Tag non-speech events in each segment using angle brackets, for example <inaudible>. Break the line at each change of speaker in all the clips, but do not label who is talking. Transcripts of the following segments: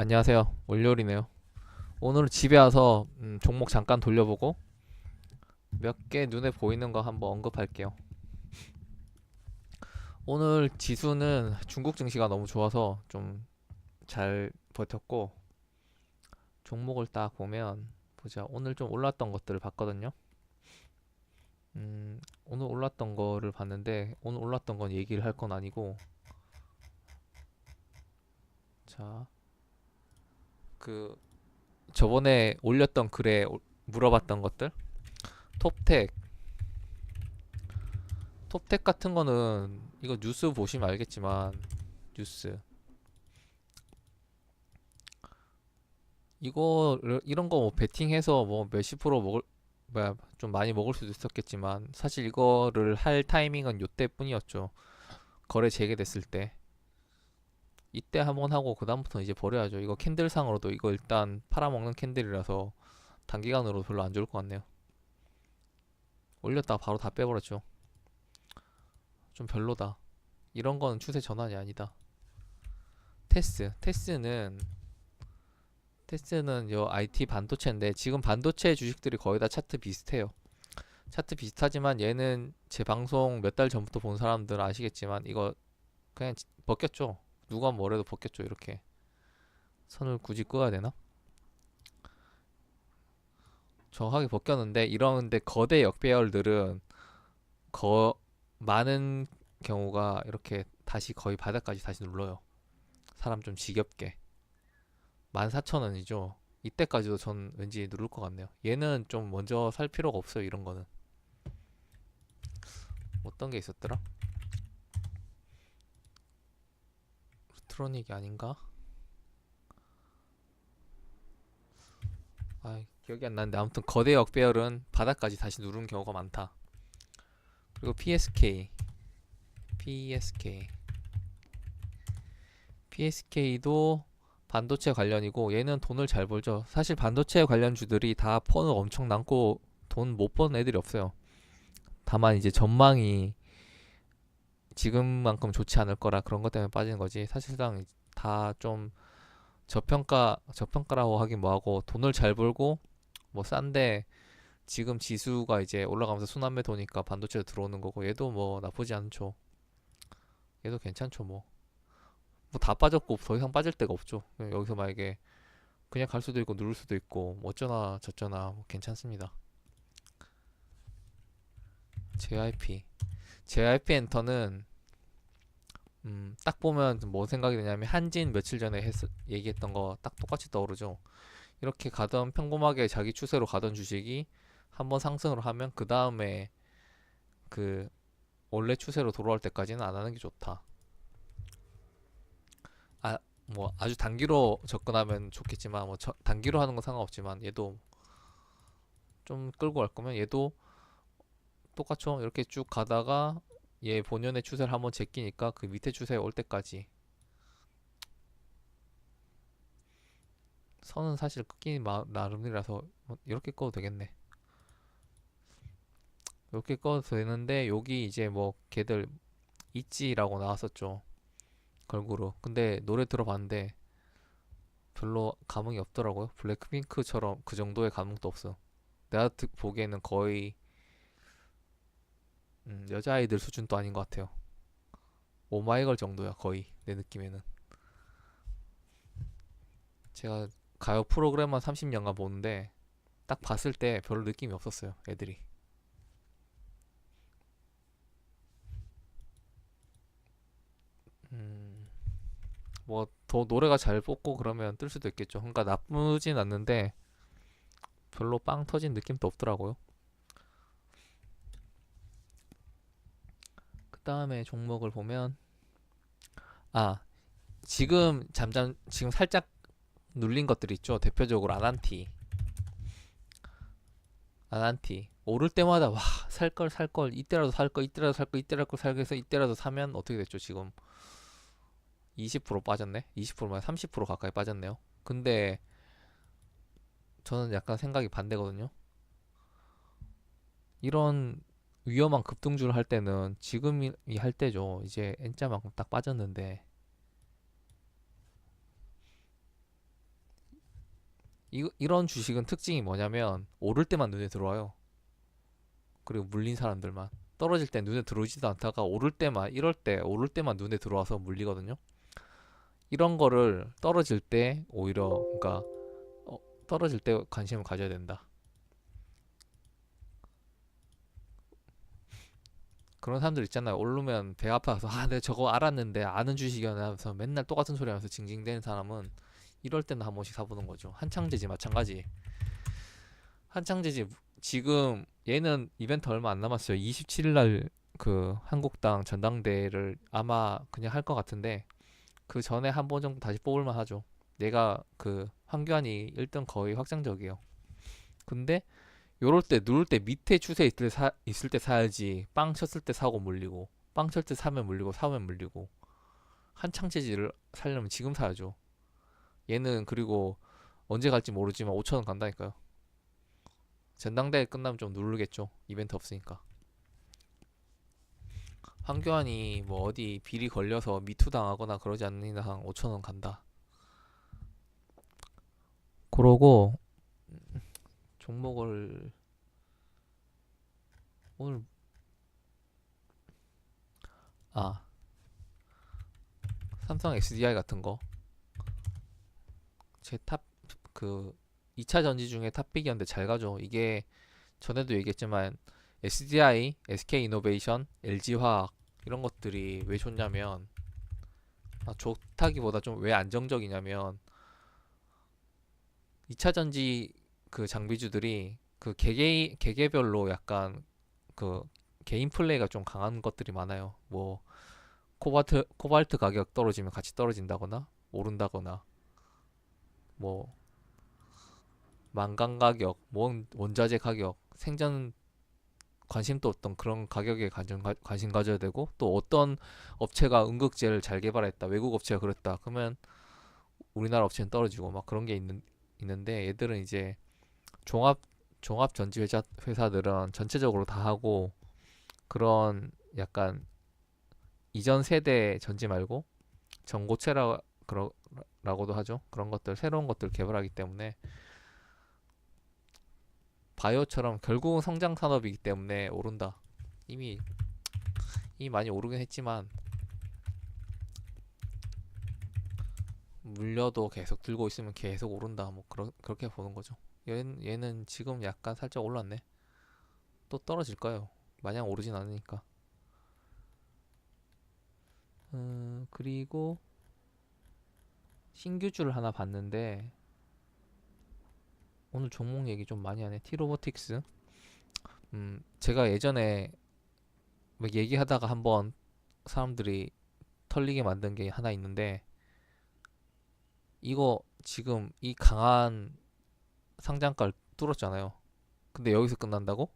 안녕하세요. 월요일이네요. 오늘 집에 와서 음, 종목 잠깐 돌려보고 몇 개 눈에 보이는 거 한번 언급할게요. 오늘 지수는 중국 증시가 너무 좋아서 좀 잘 버텼고 종목을 딱 보면 보자. 오늘 좀 올랐던 것들을 봤거든요. 음, 오늘 올랐던 거를 봤는데 오늘 올랐던 건 얘기를 할 건 아니고 자, 그 저번에 올렸던 글에 올- 물어봤던 것들? 톱텍 톱텍 같은 거는 이거 뉴스 보시면 알겠지만 뉴스. 이거 이런 거 뭐 베팅해서 뭐 몇십 프로 먹을 뭐야 좀 많이 먹을 수도 있었겠지만 사실 이거를 할 타이밍은 요때 뿐이었죠. 거래 재개됐을 때 이때 한번 하고 그 다음부터 이제 버려야죠. 이거 캔들상으로도 이거 일단 팔아먹는 캔들이라서 단기간으로 별로 안 좋을 것 같네요. 올렸다가 바로 다 빼버렸죠. 좀 별로다. 이런 거는 추세 전환이 아니다. 테스, 테스는 테스는 요 IT 반도체인데 지금 반도체 주식들이 거의 다 차트 비슷해요. 차트 비슷하지만 얘는 제 방송 몇 달 전부터 본 사람들 아시겠지만 이거 그냥 지- 벗겼죠. 누가 뭐래도 벗겼죠 이렇게. 선을 굳이 끄어야 되나? 정확하게 벗겼는데 이런데 거대 역배열들은 거 많은 경우가 이렇게 다시 거의 바닥까지 다시 눌러요. 사람 좀 지겹게. 14,000원이죠. 이때까지도 전 왠지 누를 것 같네요. 얘는 좀 먼저 살 필요가 없어요 이런 거는. 어떤 게 있었더라? 트로닉이 아닌가? 아 기억이 안 나는데 아무튼 거대 역배열은 바닥까지 다시 누른 경우가 많다. 그리고 PSK, PSK, PSK도 반도체 관련이고 얘는 돈을 잘 벌죠. 사실 반도체 관련주들이 다 폰을 엄청 남고 돈 못 버는 애들이 없어요. 다만 이제 전망이 지금만큼 좋지 않을 거라 그런 것 때문에 빠지는 거지. 사실상 다 좀 저평가 저평가라고 하긴 뭐하고 돈을 잘 벌고 뭐 싼데 지금 지수가 이제 올라가면서 순환매 도니까 반도체도 들어오는 거고 얘도 뭐 나쁘지 않죠. 얘도 괜찮죠 뭐. 뭐 다 빠졌고 더 이상 빠질 데가 없죠. 여기서 만약에 그냥 갈 수도 있고 누를 수도 있고 뭐 어쩌나 저쩌나 뭐 괜찮습니다. JYP JYP 엔터는 음, 딱 보면 뭐 생각이 드냐면 한진 며칠 전에 했, 얘기했던 거 딱 똑같이 떠오르죠. 이렇게 가던 평범하게 자기 추세로 가던 주식이 한번 상승을 하면 그 다음에 그 원래 추세로 돌아올 때까지는 안 하는 게 좋다. 아, 뭐 아주 단기로 접근하면 좋겠지만 뭐 저- 단기로 하는 건 상관없지만 얘도 좀 끌고 갈 거면 얘도 똑같죠. 이렇게 쭉 가다가 얘 본연의 추세를 한번 제끼니까 그 밑에 추세에 올 때까지 선은 사실 마- 나름이라서 뭐 이렇게 꺼도 되겠네. 이렇게 꺼도 되는데 여기 이제 뭐 걔들 있지라고 나왔었죠. 걸그룹. 근데 노래 들어봤는데 별로 감흥이 없더라고요. 블랙핑크처럼 그 정도의 감흥도 없어. 내가 듣- 보기에는 거의 음, 여자아이들 수준도 아닌 것 같아요. 오마이걸 정도야 거의 내 느낌에는. 제가 가요 프로그램만 30년간 보는데 딱 봤을 때 별로 느낌이 없었어요 애들이. 음, 뭐 더 노래가 잘 뽑고 그러면 뜰 수도 있겠죠. 그러니까 나쁘진 않는데 별로 빵 터진 느낌도 없더라고요. 그 다음에 종목을 보면 아 지금 잠잠 지금 살짝 눌린 것들 있죠. 대표적으로 아난티. 아난티. 오를 때마다 와 살 걸 살 걸. 이때라도 살 걸 이때라도 살 걸 이때라도 살걸 해서 이때라도 사면 어떻게 됐죠 지금? 20% 빠졌네? 20%만 30% 가까이 빠졌네요. 근데 저는 약간 생각이 반대거든요. 이런 위험한 급등주를 할 때는 지금이 할 때죠. 이제 N자만큼 딱 빠졌는데 이, 이런 주식은 특징이 뭐냐면 오를 때만 눈에 들어와요. 그리고 물린 사람들만 떨어질 때 눈에 들어오지도 않다가 오를 때만 이럴 때 오를 때만 눈에 들어와서 물리거든요. 이런 거를 떨어질 때 오히려 그러니까 어, 떨어질 때 관심을 가져야 된다. 그런 사람들 있잖아요. 오르면 배 아파서 아, 내가 저거 알았는데 아는 주식이었나 하면서 맨날 똑같은 소리 하면서 징징대는 사람은 이럴 때는 한 번씩 사보는 거죠. 한창제지 마찬가지. 한창제지 지금 얘는 이벤트 얼마 안 남았어요. 27일 날 그 한국당 전당대회를 아마 그냥 할 것 같은데 그 전에 한 번 정도 다시 뽑을만 하죠. 내가 그 황교안이 1등 거의 확정적이에요. 근데 요럴 때 누를 때 밑에 추세 있을 때, 사, 있을 때 사야지 빵 쳤을 때 사고 물리고 빵 쳤을 때 사면 물리고 사면 물리고 한창 재질을 살려면 지금 사야죠. 얘는 그리고 언제 갈지 모르지만 5천원 간다니까요. 전당대회 끝나면 좀 누르겠죠. 이벤트 없으니까. 황교안이 뭐 어디 비리 걸려서 미투 당하거나 그러지 않는 이상 5천원 간다. 그러고 종목을 오늘 아 삼성 SDI 같은 거 제 탑 그 2차 전지 중에 탑픽이었는데 잘 가죠. 이게 전에도 얘기했지만 SDI, SK 이노베이션, LG 화학 이런 것들이 왜 좋냐면 아, 좋다기보다 좀 왜 안정적이냐면 2차 전지 그 장비주들이 그 개개 개개별로 약간 그 개인 플레이가 좀 강한 것들이 많아요. 뭐 코발트 코발트 가격 떨어지면 같이 떨어진다거나 오른다거나 뭐 망간 가격, 원 원자재 가격, 생전 관심도 없던 그런 가격에 관심, 가- 관심 가져야 되고 또 어떤 업체가 응급제를 잘 개발했다 외국 업체가 그랬다 그러면 우리나라 업체는 떨어지고 막 그런 게 있는 있는데 얘들은 이제 종합 종합 전지 회사 회사들은 전체적으로 다 하고 그런 약간 이전 세대 전지 말고 전고체라 그러라고도 하죠. 그런 것들 새로운 것들 개발하기 때문에 바이오처럼 결국은 성장 산업이기 때문에 오른다. 이미 이미 많이 오르긴 했지만 물려도 계속 들고 있으면 계속 오른다. 뭐 그러, 그렇게 보는 거죠. 얘는, 얘는 지금 약간 살짝 올랐네. 또 떨어질 거예요. 마냥 오르진 않으니까. 음, 그리고 신규주를 하나 봤는데 오늘 종목 얘기 좀 많이 하네. 티로보틱스. 음, 제가 예전에 막 얘기하다가 한번 사람들이 털리게 만든 게 하나 있는데 이거 지금 이 강한 상장가를 뚫었잖아요. 근데 여기서 끝난다고?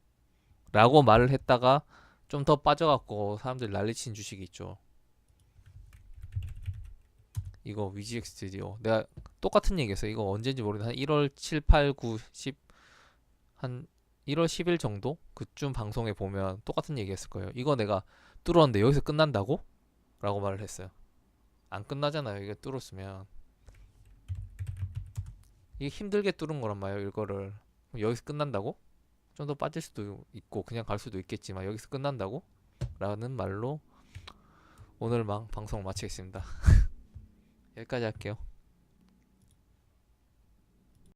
라고 말을 했다가 좀 더 빠져갖고 사람들이 난리친 주식이 있죠. 이거 위지엑 스튜디오. 내가 똑같은 얘기했어. 이거 언제인지 모르겠는데 한 1월 7, 8, 9, 10, 한 1월 10일 정도? 그쯤 방송에 보면 똑같은 얘기 했을 거예요. 이거 내가 뚫었는데 여기서 끝난다고? 라고 말을 했어요. 안 끝나잖아요. 이게 뚫었으면. 이게 힘들게 뚫은 거란 말이에요. 이거를. 여기서 끝난다고? 좀 더 빠질 수도 있고 그냥 갈 수도 있겠지만 여기서 끝난다고? 라는 말로 오늘 막 방송 마치겠습니다. <laughs> 여기까지 할게요.